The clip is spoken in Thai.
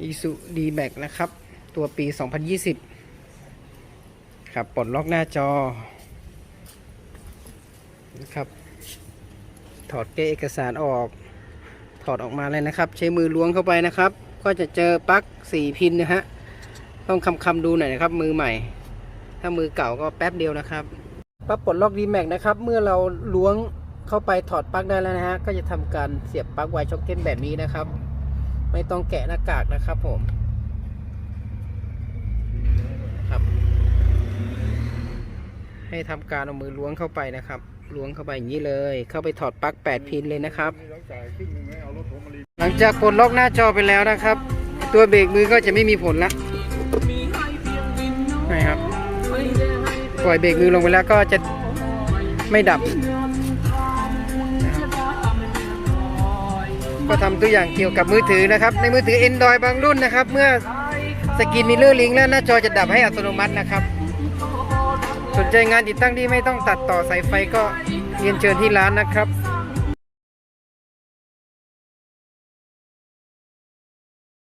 อีสุดีแม็กนะครับ ตัวปี 2020 ครับปลดล็อกหน้าจอ นะครับ ถอดเกะเอกสารออก ถอดออกมาเลยนะครับ ใช้มือล้วงเข้าไปนะครับ ก็จะเจอปลั๊กสี่พินนะฮะ ต้องคำคำดูหน่อยนะครับ มือใหม่ ถ้ามือเก่าก็แป๊บเดียวนะครับปลั๊กปลดล็อกดีแม็กนะครับ เมื่อเราล้วงเข้าไปถอดปลั๊กได้แล้วนะฮะ ก็จะทำการเสียบปลั๊กไวช็อกเก็ตแบบนี้นะครับ ไม่ต้องแกะหน้ากากนะครับผมครับ ให้ทำการเอามือล้วงเข้าไปนะครับล้วงเข้าไปอย่างนี้เลย เข้าไปถอดปลั๊ก8 พินเลยนะครับ หลังจากปลดล็อกหน้าจอไปแล้วนะครับ ตัวเบรกมือก็จะไม่มีผลละนะครับปล่อยเบรกมือลงไปแล้วก็จะไม่ดับ ก็ทำตัวอย่างเกี่ยวกับมือถือนะครับ ในมือถือ Android บางรุ่นนะครับ เมื่อสกินมิเลอร์ลิงแล้วหน้าจอจะดับให้อัตโนมัตินะครับ สนใจงานติดตั้งที่ไม่ต้องตัดต่อสายไฟก็เรียนเชิญที่ร้านนะครับ